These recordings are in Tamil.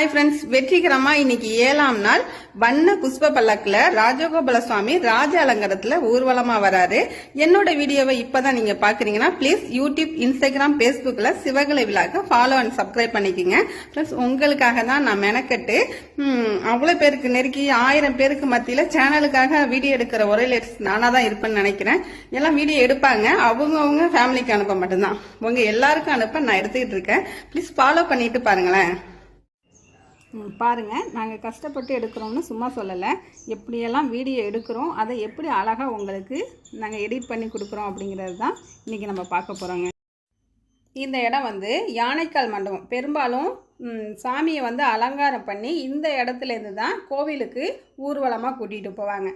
ஹாய் ஃப்ரெண்ட்ஸ் வெற்றிகரமா இன்னைக்கு ஏழாம் நாள். வண்ண புஷ்ப பல்லக்கில் ராஜகோபால சுவாமி ராஜ அலங்காரத்தில் ஊர்வலமா வராரு. என்னோட வீடியோவை இப்பதான் நீங்க பாக்குறீங்கன்னா ப்ளீஸ் யூடியூப் இன்ஸ்டாகிராம் பேஸ்புக்ல சிவகலை விழாக்க ஃபாலோ அண்ட் சப்ஸ்கிரைப் பண்ணிக்கோங்க. ஃப்ரெண்ட்ஸ் உங்களுக்காக தான் நான் மெனக்கட்டு அவ்வளோ அவ்வளவு பேருக்கு நெருக்கி ஆயிரம் பேருக்கு மத்தியில சேனலுக்காக வீடியோ எடுக்கிற ஒரே லேட்ஸ் நானா தான் இருப்பேன்னு நினைக்கிறேன். எல்லாம் வீடியோ எடுப்பாங்க. அவங்கவுங்க ஃபேமிலிக்கு அனுப்ப மட்டும்தான். உங்க எல்லாருக்கும் அனுப்ப நான் எடுத்துக்கிட்டு இருக்கேன். ப்ளீஸ் ஃபாலோ பண்ணிட்டு பாருங்களேன். பாருங்கள் நாங்கள் கஷ்டப்பட்டு எடுக்கிறோம்னு சும்மா சொல்லலை. எப்படியெல்லாம் வீடியோ எடுக்கிறோம் அதை எப்படி அழகாக உங்களுக்கு நாங்கள் எடிட் பண்ணி கொடுக்குறோம் அப்படிங்கிறது தான் இன்றைக்கி நம்ம பார்க்க போகிறோங்க இந்த இடம் வந்து யானைக்கால் மண்டபம். பெரும்பாலும் சாமியை வந்து அலங்காரம் பண்ணி இந்த இடத்துலேருந்து தான் கோவிலுக்கு ஊர்வலமாக கூட்டிகிட்டு போவாங்க.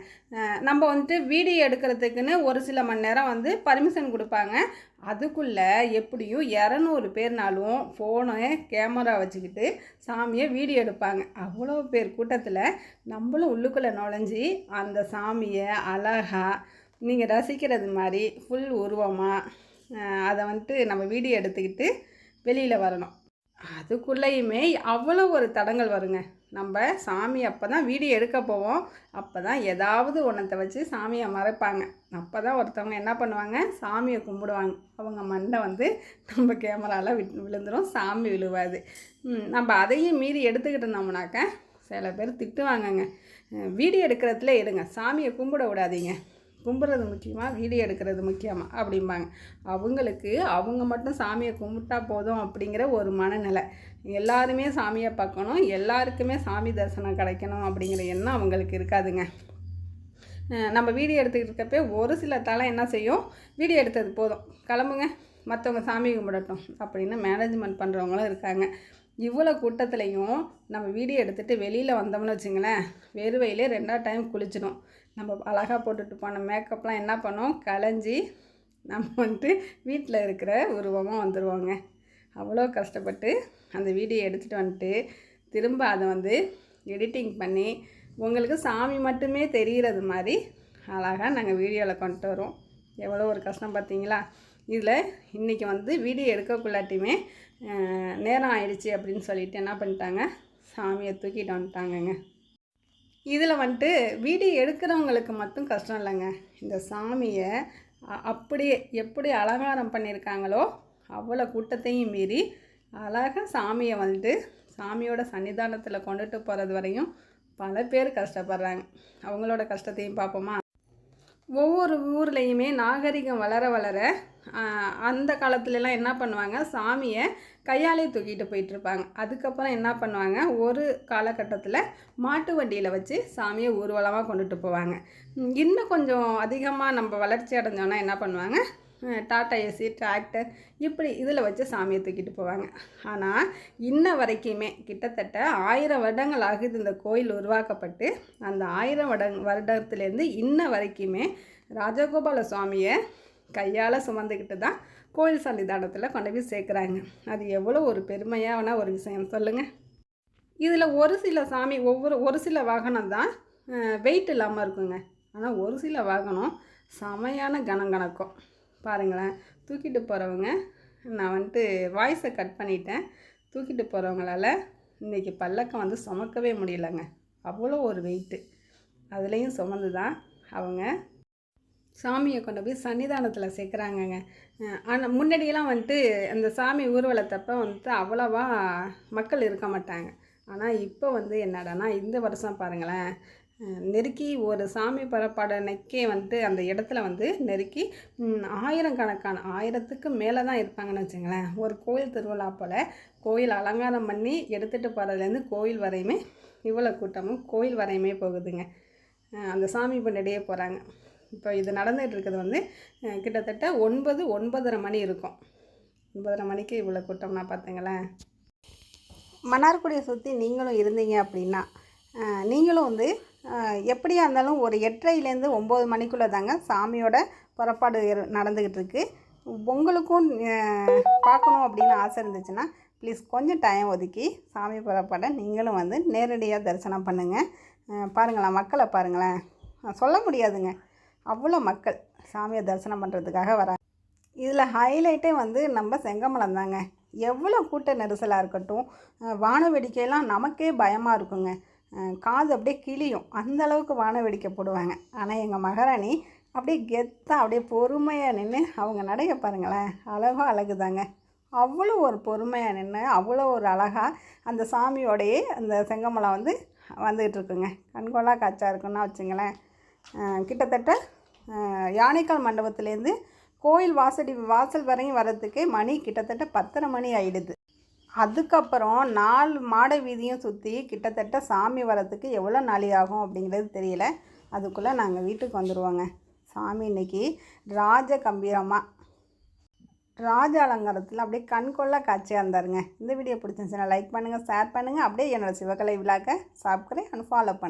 நம்ம வந்துட்டு வீடியோ எடுக்கிறதுக்குன்னு ஒரு சில மணி நேரம் வந்து பர்மிஷன் கொடுப்பாங்க. அதுக்குள்ளே எப்படியும் இரநூறு பேர்னாலும் ஃபோனு கேமரா வச்சுக்கிட்டு சாமியை வீடியோ எடுப்பாங்க. அவ்வளோ பேர் கூட்டத்தில் நம்மளும் உள்ளுக்குள்ளே நுழைஞ்சி அந்த சாமியை அழகாக நீங்கள் ரசிக்கிறது மாதிரி ஃபுல் உருவமாக அதை வந்துட்டு நம்ம வீடியோ எடுத்துக்கிட்டு வெளியில் வரணும். அதுக்குள்ளேயுமே அவ்வளோ ஒரு தடங்கள் வருங்க. நம்ம சாமி அப்போ தான் வீடியோ எடுக்க போவோம். அப்போ தான் ஏதாவது ஒன்றத்தை வச்சு சாமியை மறைப்பாங்க. அப்போ தான் ஒருத்தவங்க என்ன பண்ணுவாங்க? சாமியை கும்பிடுவாங்க. அவங்க மண்டை வந்து நம்ம கேமராவில் வி விழுந்துடும் சாமி விழுவாது. நம்ம அதையும் மீறி எடுத்துக்கிட்டு இருந்தோம்னாக்க சில பேர் திட்டுவாங்கங்க. வீடியோ எடுக்கிறதுல எடுங்க. சாமியை கும்பிட விடாதீங்க. கும்பிட்றது முக்கியமாக வீடியோ எடுக்கிறது முக்கியமாக அப்படிம்பாங்க. அவங்களுக்கு அவங்க மட்டும் சாமியை கும்பிட்டா போதும் அப்படிங்கிற ஒரு மனநிலை. எல்லாருமே சாமியை பார்க்கணும் எல்லாருக்குமே சாமி தரிசனம் கிடைக்கணும் அப்படிங்கிற எண்ணம் அவங்களுக்கு இருக்காதுங்க. நம்ம வீடியோ எடுத்துக்கிட்டு இருக்கப்பே ஒரு சில தலை என்ன செய்யும்? வீடியோ எடுத்தது போதும். கிளம்புங்க. மற்றவங்க சாமி கும்பிடட்டும் அப்படின்னு மேனேஜ்மெண்ட் பண்ணுறவங்களும் இருக்காங்க. இவ்வளோ கூட்டத்துலேயும் நம்ம வீடியோ எடுத்துகிட்டு வெளியில் வந்தோம்னு வச்சுங்களேன் வெறுவையிலே ரெண்டாவது டைம் குளிச்சிடும். நம்ம அழகாக போட்டுட்டு போன மேக்கப்லாம் என்ன பண்ணோம்? கலைஞ்சி நம்ம வந்துட்டு வீட்டில் இருக்கிற உருவமாக வந்துடுவோங்க அவ்வளோ கஷ்டப்பட்டு அந்த வீடியோ எடுத்துகிட்டு வந்துட்டு திரும்ப அதை வந்து எடிட்டிங் பண்ணி உங்களுக்கு சாமி மட்டுமே தெரிகிறது மாதிரி அழகாக நாங்கள் வீடியோவில் கொண்டு வரோம் எவ்வளோ ஒரு கஷ்டம் பார்த்தீங்களா இதில் இன்றைக்கி வந்து வீடியோ எடுக்கக்குள்ளாட்டியுமே நேரம் ஆயிடுச்சு அப்படின்னு சொல்லிட்டு என்ன பண்ணிட்டாங்க? சாமியை தூக்கிட்டு வந்துட்டாங்கங்க. இதில் வந்துட்டு வீடியோ எடுக்கிறவங்களுக்கு மட்டும் கஷ்டம் இல்லைங்க. இந்த சாமியை அ- அப்படியே எப்படி அலங்காரம் பண்ணியிருக்காங்களோ அவ்வளோ கூட்டத்தையும் மீறி அழகாக சாமியை வந்துட்டு சாமியோட சன்னிதானத்தில் கொண்டுட்டு போகிறது வரையும் பல பேர் கஷ்டப்படுறாங்க. அவங்களோட கஷ்டத்தையும் பார்ப்போமா? ஒவ்வொரு ஊர்லேயுமே நாகரிகம் வளர வளர அந்த காலத்துலலாம் என்ன பண்ணுவாங்க? சாமியை கையாலே தூக்கிட்டு போயிட்டுருப்பாங்க. அதுக்கப்புறம் என்ன பண்ணுவாங்க? ஒரு காலகட்டத்தில் மாட்டு வண்டியில் வச்சு சாமியை ஊர்வலமாக கொண்டுட்டு போவாங்க. இன்னும் கொஞ்சம் அதிகமாக நம்ம வளர்ச்சி அடைஞ்சோன்னா என்ன பண்ணுவாங்க? டாட்டா ஏசி டிராக்டர் இப்படி இதில் வச்சு சாமியை தூக்கிட்டு போவாங்க. ஆனால் இன்ன வரைக்குமே கிட்டத்தட்ட ஆயிரம் வருடங்கள் ஆகுது இந்த கோயில் உருவாக்கப்பட்டு. அந்த ஆயிரம் வட வருடத்துலேருந்து இன்ன வரைக்குமே ராஜகோபால சுவாமியை கையால் சுமந்துக்கிட்டு தான் கோயில் சன்னிதானத்தில் கொண்டு போய் சேர்க்குறாங்க. அது எவ்வளோ ஒரு பெருமையான ஒரு விஷயம் சொல்லுங்கள் இதில் ஒரு சில சாமி ஒவ்வொரு ஒரு சில வாகனம் தான் வெயிட் இல்லாமல் இருக்குங்க. ஆனால் ஒரு சில வாகனம் செமையான கணம் கணக்கும் பாருங்களேன். தூக்கிட்டு போகிறவங்க நான் வந்துட்டு வாய்ஸை கட் பண்ணிட்டேன். தூக்கிட்டு போகிறவங்களால இன்றைக்கி பல்லக்கம் வந்து சுமக்கவே முடியலங்க. அவ்வளோ ஒரு வெயிட்டு அதுலேயும் சுமந்து தான் அவங்க சாமியை கொண்டு போய் சன்னிதானத்தில் சேர்க்குறாங்கங்க. ஆனால் முன்னாடியெல்லாம் வந்துட்டு அந்த சாமி ஊர்வலத்தப்போ வந்துட்டு அவ்வளோவா மக்கள் இருக்க மாட்டாங்க. ஆனால் இப்போ வந்து என்னடான்னா இந்த வருஷம் பாருங்களேன் நெருக்கி ஒரு சாமி புறப்பாட நெக்கே வந்துட்டு அந்த இடத்துல வந்து நெருக்கி ஆயிரக்கணக்கான ஆயிரத்துக்கு மேலே தான் இருப்பாங்கன்னு வச்சுங்களேன். ஒரு கோயில் திருவிழா போல் கோயில் அலங்காரம் பண்ணி எடுத்துகிட்டு போகிறதுலேருந்து கோயில் வரையுமே இவ்வளோ கூட்டமும் கோயில் வரையுமே போகுதுங்க. அந்த சாமி பின்னாடியே போகிறாங்க இப்போ இது நடந்துகிட்டு இருக்கிறது வந்து கிட்டத்தட்ட ஒன்பது ஒன்பதரை மணி இருக்கும். ஒன்பதரை மணிக்கு இவ்வளோ கூட்டம்னா பார்த்துங்களேன் மன்னார்குடியை சுற்றி நீங்களும் இருந்தீங்க அப்படின்னா நீங்களும் வந்து எப்படியா இருந்தாலும் ஒரு எட்டரைலேருந்து ஒம்பது மணிக்குள்ளே தாங்க சாமியோட புறப்பாடு நடந்துக்கிட்டு இருக்குது உங்களுக்கும் பார்க்கணும் அப்படின்னு ஆசை இருந்துச்சுன்னா ப்ளீஸ் கொஞ்சம் டைம் ஒதுக்கி சாமி புறப்பாடை நீங்களும் வந்து நேரடியாக தரிசனம் பண்ணுங்கள் பாருங்களேன் மக்களை பாருங்களேன். சொல்ல முடியாதுங்க. அவ்வளோ மக்கள் சாமியை தரிசனம் பண்ணுறதுக்காக வராங்க. இதில் ஹைலைட்டே வந்து நம்ம செங்கமலம் தாங்க. எவ்வளோ கூட்ட நெரிசலாக இருக்கட்டும் வான வேடிக்கையெல்லாம் நமக்கே பயமாக இருக்குங்க. காது அப்படியே கிளியும் அந்த அளவுக்கு வான வேடிக்கை போடுவாங்க ஆனால் எங்கள் மகாராணி அப்படியே கெத்தாக அப்படியே பொறுமையாக நின்று அவங்க நடைய பாருங்களேன் அழகா அழகுதாங்க. அவ்வளோ ஒரு பொறுமையாக நின்று அவ்வளோ ஒரு அழகாக அந்த சாமியோடையே அந்த செங்கமலம் வந்து வந்துகிட்ருக்குங்க இருக்குங்க. கண்கொள்ளா இருக்குன்னா வச்சுங்களேன். கிட்டத்தட்ட யானைக்கால் மண்டபத்துலேருந்து கோயில் வாசடி வாசல் வரையும் வர்றதுக்கே மணி கிட்டத்தட்ட பத்தரை மணி ஆகிடுது அதுக்கப்புறம் நாலு மாடை வீதியும் சுற்றி கிட்டத்தட்ட சாமி வரத்துக்கு எவ்வளோ நாளி ஆகும் அப்படிங்கிறது தெரியல. அதுக்குள்ளே நாங்கள் வீட்டுக்கு வந்துடுவோங்க சாமி இன்னைக்கு ராஜ கம்பீரமாக ராஜ அலங்காரத்தில் அப்படியே கண்கொள்ளா காட்சியாக இருந்தாருங்க. இந்த வீடியோ பிடிச்சிருந்துச்சுன்னா லைக் பண்ணுங்கள் ஷேர் பண்ணுங்கள் அப்படியே என்னோடய சிவகலை விழாக்க சப்ஸ்கிரைப் அண்ட் ஃபாலோ பண்ணுங்கள்